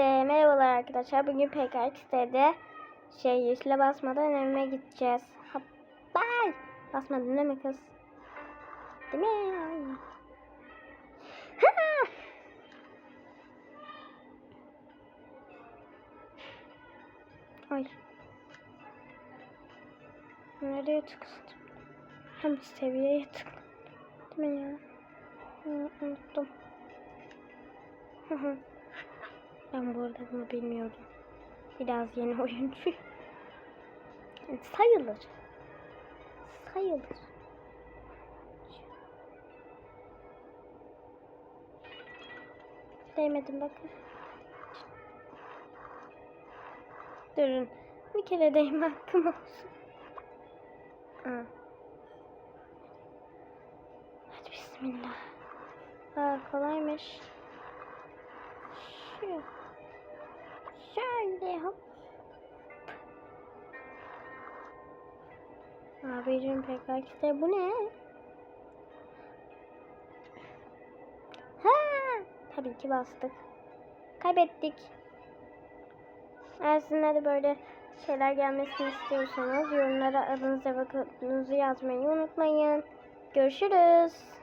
Hepinize merhabalar arkadaşlar. Bugün PKX'de şey yeşile basmadan evime gideceğiz. Hoppay! Basmadın değil mi kız? Değil mi? Ha! Ay. Nereye tıkladım? Hem seviyeye tıkladım. Değil mi ya? Unuttum. Hı hı. Ben bu arada bunu bilmiyordum. Biraz yeni oyuncu. Sayılır. Sayılır. Değmedim bakın. Durun. Bir kere değme hakkım olsun. Aa. Hadi bismillah. Aa, kolaymış. Şu. Hop. Abicim PKX'de bu ne? Ha! Tabii ki bastık. Kaybettik. Eğer sizin de böyle şeyler gelmesini istiyorsanız yorumlara adınızı ve kodunuzu yazmayı unutmayın. Görüşürüz.